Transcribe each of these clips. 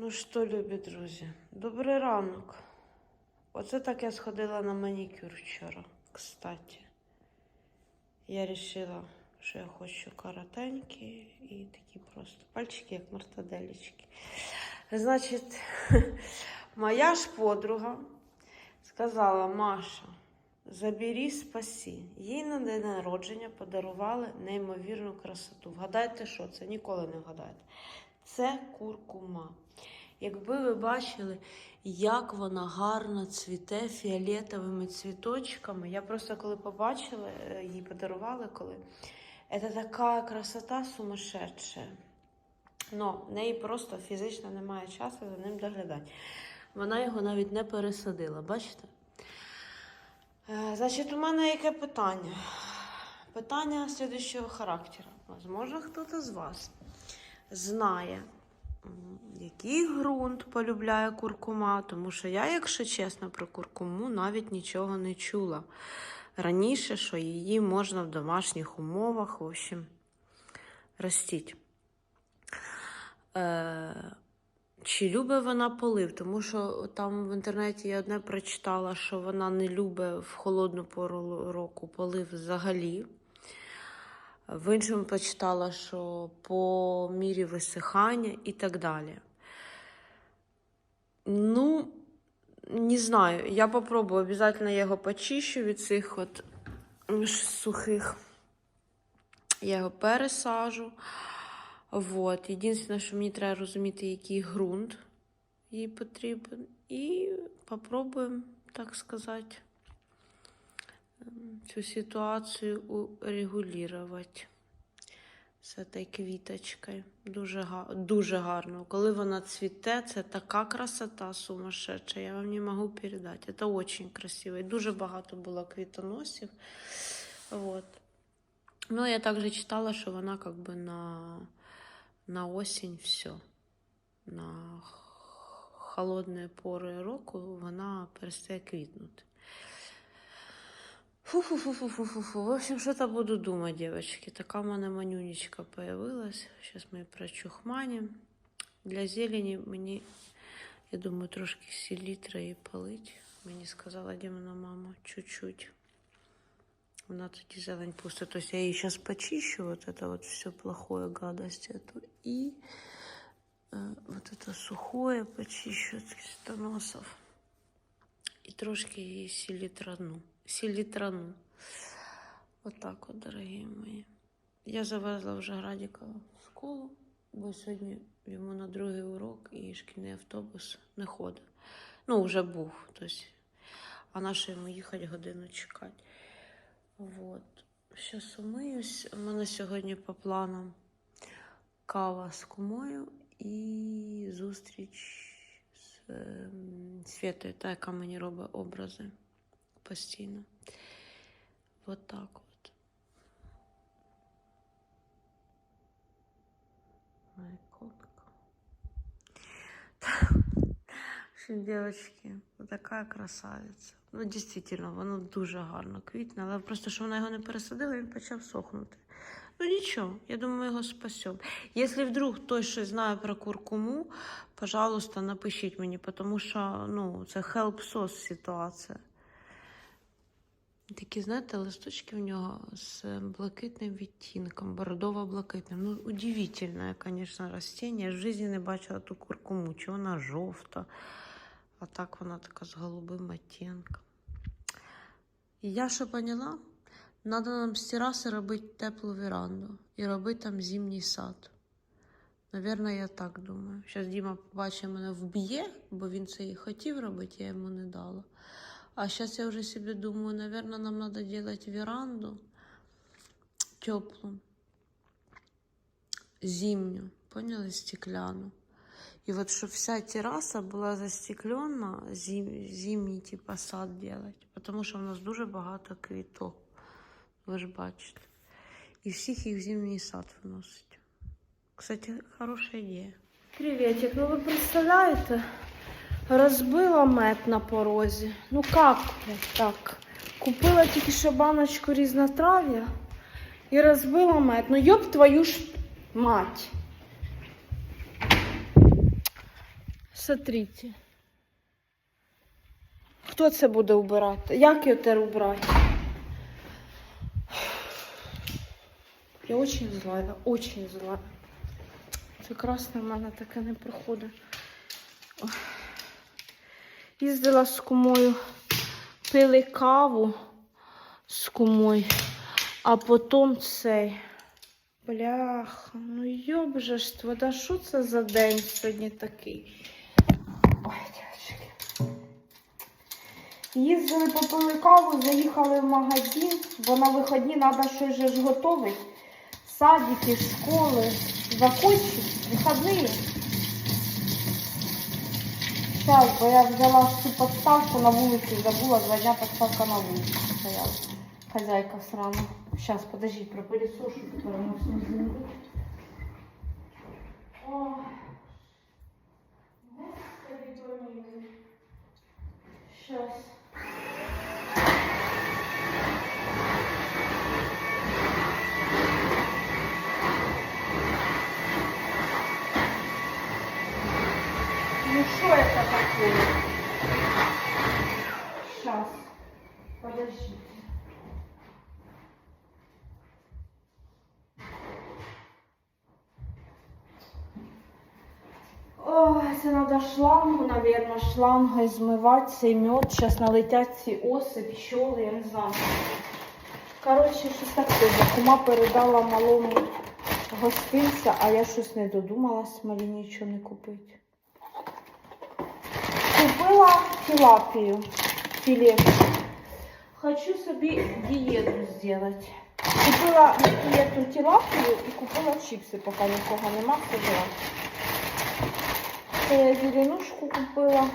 Ну що, любі друзі, добрий ранок. Оце так я сходила на манікюр вчора, кстати. Я вирішила, що я хочу коротенькі і такі просто пальчики, як мартаделечки. Значить, моя ж подруга сказала, Маша, забери, спаси. Їй на день народження подарували неймовірну красоту. Вгадайте, що це? Ніколи не вгадаєте. Це куркума. Якби ви бачили, як вона гарно цвіте фіолетовими цвіточками. Я просто коли побачила, е, їй подарували коли. Це така красота сумасшедша. Но неї просто фізично немає часу за ним доглядати. Вона його навіть не пересадила, бачите? Е, Значить, у мене яке питання? Питання слідуючого характеру. Возможно, хтось з вас знає, який ґрунт полюбляє куркума, тому що я, якщо чесно, про куркуму навіть нічого не чула. Раніше, що її можна в домашніх умовах, в общем, ростіть. Е, чи любить вона полив? Тому що там в інтернеті я одне прочитала, що вона не любить в холодну пору року полив взагалі. В іншому почитала, що по мірі висихання і так далі. Ну, не знаю. Я попробую. Обязательно його почищу від цих от сухих. Я його пересажу. Вот. Єдине, що мені треба розуміти, який ґрунт їй потрібен. І попробуємо, так сказати, цю ситуацію урегулювати з цією квіточкою. Дуже, дуже гарно. Коли вона цвіте, це така красота сумасшедша, я вам не можу передати. Це дуже красиво. І дуже багато було квітоносів. Вот. Ну, я також читала, що вона как бы на, на осінь все. На холодні пори року вона перестає квітнути. Фу-фу-фу-фу-фу-фу. В общем, что-то буду думать, девочки. Такая у мене манюнечка появилась. Сейчас мы прочухманим. Для зелені мені, я думаю, трошки селітра і полить. Мені сказала Дімина мама чуть-чуть. Вона тоді зелень пустить. То есть я її сейчас почищу, вот это вот все плохое, гадость эту. И э, вот это сухое почищу от кистоносов. І трошки її селітрану. Селітрану. Отак от, дорогі мої. Я завезла вже Градіка в школу, бо сьогодні йому на другий урок і шкільний автобус не ходить. Ну, вже був. Тобто, а на що йому їхати годину чекати. Вот. Зараз умиюсь. У мене сьогодні по планам кава з кумою і зустріч з ем, Світою, та, яка мені робить образи постійно. Вот так от. Моя котка. Що, Девочки, такая красавиця. Ну, дійсно, воно дуже гарно квітне, але просто що вона його не пересадила, він почав сохнути. Ну нічого, я думаю, його спасемо. Якщо вдруг хтось щось знає про куркуму, пожалуйста, напишіть мені, тому що ну, це sauce ситуація. Такі, знаєте, листочки в нього з блакитним відтінком, бордово-блакитним. Ну, удивительне, звісно, растіння. Я в житті не бачила ту куркуму, чи вона жовта, а так вона така з голубим оттінком. Я що поняла? Надо нам з тераси робити теплу веранду і робити там зимній сад. Навірно, я так думаю. Зараз Діма побачить мене вб'є, бо він це і хотів робити, я йому не дала. А сейчас я уже себе думаю, наверное, нам надо делать веранду теплую, зимнюю, поняли, стеклянную. И вот чтобы вся терраса была застеклена, зим, зимний типа сад делать. Потому що у нас дуже багато квіток. Ви ж бачите. І всіх їх в зимній сад виносить. Кстати, хороша ідея. Приветик, ну вы представляете, Розбила мед на порозі. Ну как так? Купила тільки що баночку різнотрав'я і розбила мед. Ну йоб твою ж мать. Смотрите. Хто це буде убирати? Як його тепер убрати? Я очень зла, очень зла. Це красне в мене таке не проходить. Їздила з кумою, пили каву з кумою, а потім цей. Бляха, ну йоб же ж вода, що це за день сьогодні такий? Ой, дівчатки. Їздили, попили каву, заїхали в магазин, бо на виході треба щось же ж готувати. Садики, школи, закончить, вихідні. Сейчас, бо я взяла всю подставку на вулиці, забула, два дня подставка на вулиці стояла. Хозяйка срана. Сейчас, подожди, пропылесошу, которую мы все. Ой. Сейчас. Ну что это такое? Сейчас. Подождите. Ой, це треба шлангу, наверное, шлангою змивати цей мед. Зараз налетять ці оси, пчоли, я не знаю. Коротше, щось таке. Кума передала малому гостинця, а я щось не додумалась малі нічого не купити. Купила тилапію, філешку. Хочу собі дієту зробити. Купила дієту тилапію і купила чіпси, поки нікого нема, взяла. Це я зеленушку купила.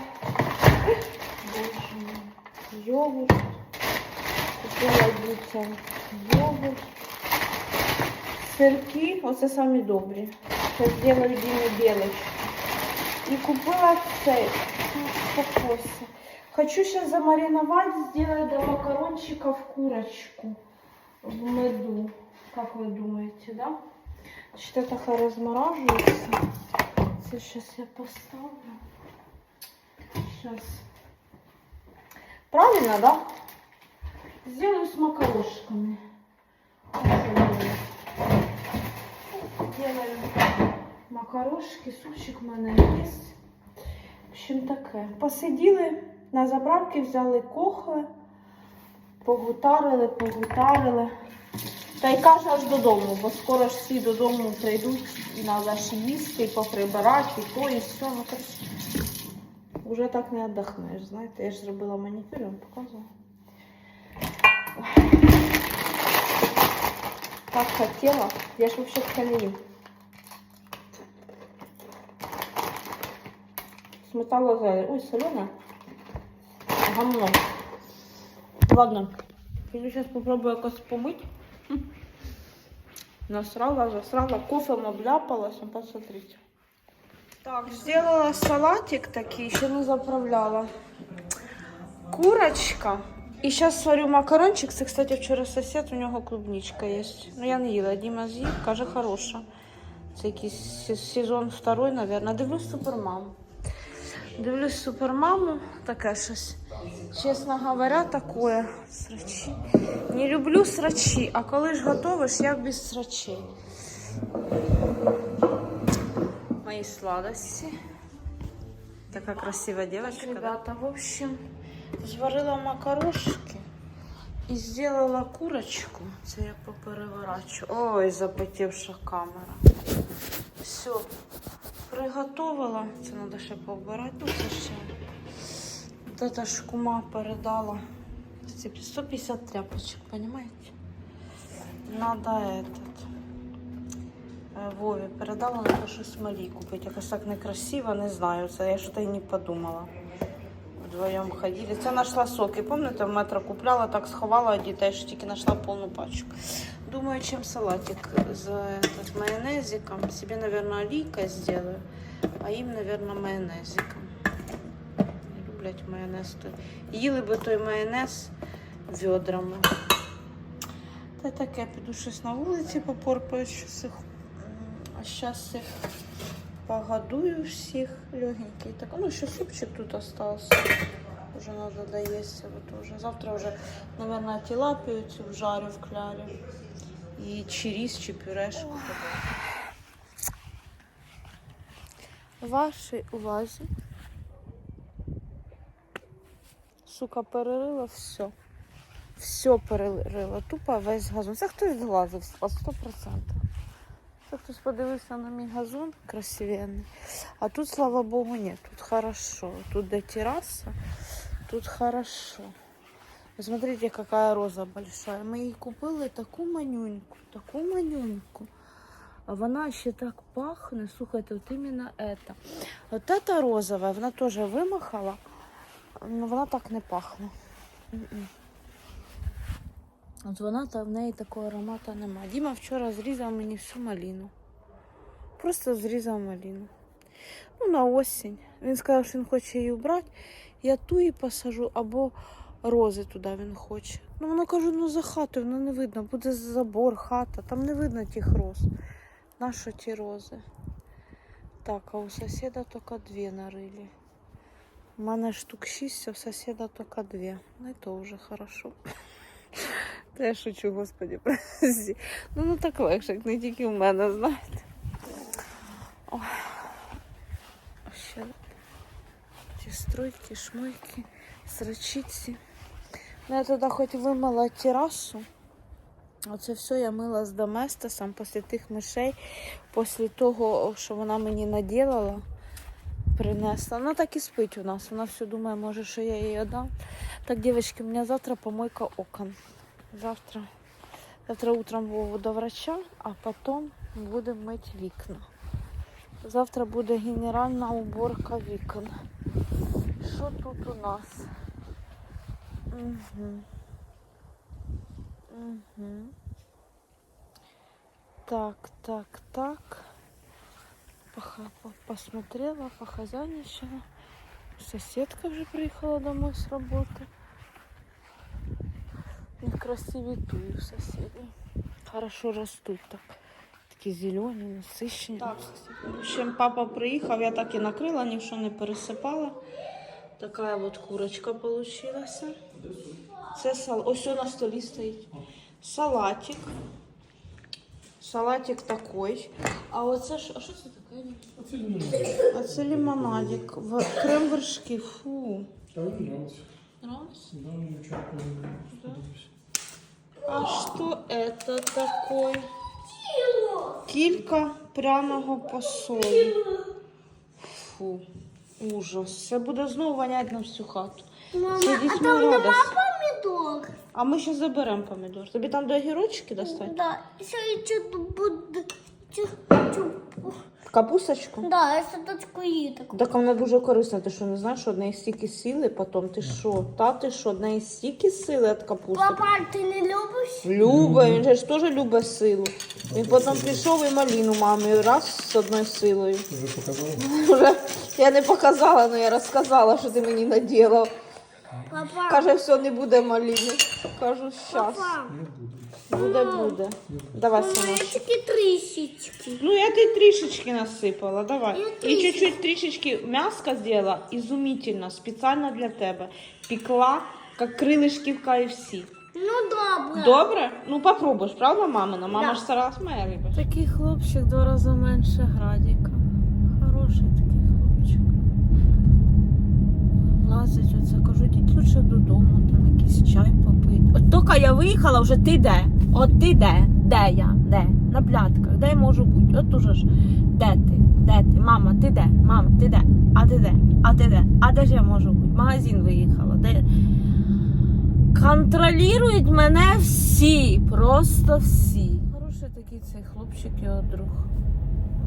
Боже мій. Йогурт. Купила дітям йогурт. Сирки, оце самі добрі. Це зробила білочки. І купила цей. Успокойся. Хочу сейчас замариновать, сделать до макарончиков курочку в меду. Как вы думаете, да? Значит, это хай размораживается. Сейчас я поставлю. Сейчас. Правильно, да? Сделаю с макарошками. Делаю макарошки, супчик в мене є. В общем, таке. Посиділи, на заправки взяли кохви, погутарили, погутарили. Та й каже аж додому, бо скоро ж всі додому прийдуть і треба ж їсти, і поприбирати, і то, і все. Ну, так, не віддохнеш, знаєте. Я ж зробила манікюр, я вам показувала. Так хотіла. Я ж взагалі не. Зелень. Ой, соленая. Гамно. Ладно. Я сейчас попробую якось помыть. Насрала, засрала, кофем обляпалась. Посмотрите. Так, сделала салатик такий, еще не заправляла. Курочка. І зараз сварю макарончик. Це, кстати, вчора сосед, у нього клубничка є. Ну, я не їла, Діма з'їв, каже, хороша. Це сезон второй, наверное. Дивлюсь супермаму. Дивлюсь супермаму, таке щось. Чесно говоря, такое. Срачі. Не люблю срачі, а коли ж готовиш, як без срачей. Мої сладості. Така красива девочка. Ребята, в общем, зварила макарошки і зробила курочку. Це я попереворачу. Ой, запотівша камера. Все, приготувала. Це треба ще повбирати. Ну, це ще. От эта ж кума передала. Ці 150 тряпочек, понимаете? Надо этот. е, Вові передала, надо щось малі купити. Якось так некрасиво, не знаю. Це я що-то й не подумала. Вдвоєм ходили. Це знайшла соки. Пам'ятаєте, в метро купляла, так сховала дітей, що тільки знайшла повну пачку. Думаю, чим салатик з этот, майонезиком. Себе, наверное, олійкой сделаю, а їм, наверное, майонезиком. Не люблять майонез. Їли би той майонез відрами. Та таке, піду щось на вулиці попорпаю, щось їх. А зараз їх Погодую всіх легенький. Так, ну ще супчик тут остался. Уже надо доесть вот уже. Завтра уже, наверное, тилапию цю вжарю в кляре. І чи чи пюрешку. Вашій увазі. Сука, перерила все. Все перерила. Тупо весь газон. Це хтось зглазив по 100%. Це хтось подивився на мій газон красивенний. А тут, слава Богу, ні. Тут хорошо. Тут де терраса, тут хорошо. Смотрите, какая роза большая. Ми її купили таку манюньку, таку манюньку. Вона ще так пахне. Слухайте, от іменно это. От эта розова, вона теж вимахала, але вона так не пахне. От вона та в неї такого аромату немає. Діма вчора зрізав мені всю маліну. Просто зрізав маліну. Ну, на осінь. Він сказав, що він хоче її вбрати. Я ту її посажу або рози туди він хоче. Ну, вона кажу, ну за хатою, воно не видно. Буде забор, хата, там не видно тих роз. Нащо ті рози? Так, а у сусіда тільки дві нарили. У мене штук шість, а у сусіда тільки дві. Ну і то вже хорошо. Та я шучу, господі, прости. Ну, ну так легше, як не тільки в мене, знаєте. Ой. Ще ті стройки, шмойки, срачиці. Ну, я туди хоч вимила терасу. Оце все я мила з доместосом після тих мишей, після того, що вона мені наділала, принесла. Вона так і спить у нас. Вона все думає, може, що я їй віддам. Так, девочки, у меня завтра помойка окон. Завтра. Завтра утром Вову до врача, а потом будемо мити вікна. Завтра буде генеральна уборка вікон. Що тут у нас? Угу. Угу. Так, так, так. Поха- по- Посмотрела, похозяйничала. Соседка вже приїхала домой з роботи. І красиві туї сусіди. Хорошо ростуть так. Такі зелені, насищені. Так, в общем, папа приїхав, я так і накрила, нічого не пересипала. Така от курочка получилася. Це сал... Ось на столі стоїть. Салатик. Салатик такий. А оце ж. А що це таке? Оце лимонад. А це лимонадик. В... Крем вершки. Фу. А мені нравится. Нравится? Да, чё, Да. А що це таке? Кілька пряного посолу. Фу, ужас. Це буде знову воняти на всю хату. Мама, а там радость. помідор. А ми ще заберемо помідор. Тобі там до огірочки достати? Да, еще и что-то будет. Капусточку? Да, я садочку її таку. Так вона дуже корисна. Ти що не знаєш, що одне стільки сили потім? Ти що? Та ти що, одне стільки сили від капусти? Папа, ти не любиш? Любить, він же ж теж любить силу. Він потім пішов і маліну мамі раз з одною силою. Ти вже показала? Вже я не показала, але я розказала, що ти мені наділав. Папа, Каже, все, не буде маліни. Кажу, щас. папа. Не буду. Буде, буде. Давай, синочок. Маленькі трішечки. Ну, я ти трішечки насипала, давай. Я І трішечки. чуть-чуть трішечки м'яска зробила, ізумительно, спеціально для тебе. Пекла, як крилишки в KFC. Ну добре. Добре? Ну, попробуєш, правда, мамина? Мама Да. ж старалась моя риба. Такий хлопчик два рази менше градіка. Хороший такий хлопчик. Лазить оце, кажу, йдіть лучше додому, там якийсь чай попити. От тільки я виїхала, вже ти де? От ти де? Де я? Де? На плятках, де я можу бути? От уже ж. Де ти? Де ти? Мама, ти де? Мама, ти де? А ти де? А ти де? А де ж я можу бути? Магазин виїхала. Де? Контролюють мене всі, просто всі. Хороший такий цей хлопчик, його друг.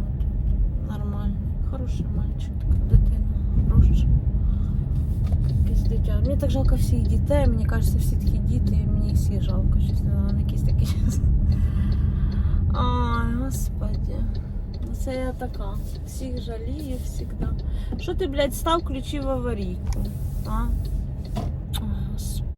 От, Нормальний, хороший мальчик, така дитина, хороша. Якесь дитя. Мені так жалко всіх дітей, мені кажеться, всі такі діти, і мені всі жалко, чесно, якийсь такий час. Ай, господи. Це я така. Всіх жалію завжди. Що ти, блядь, став ключі в аварійку? А?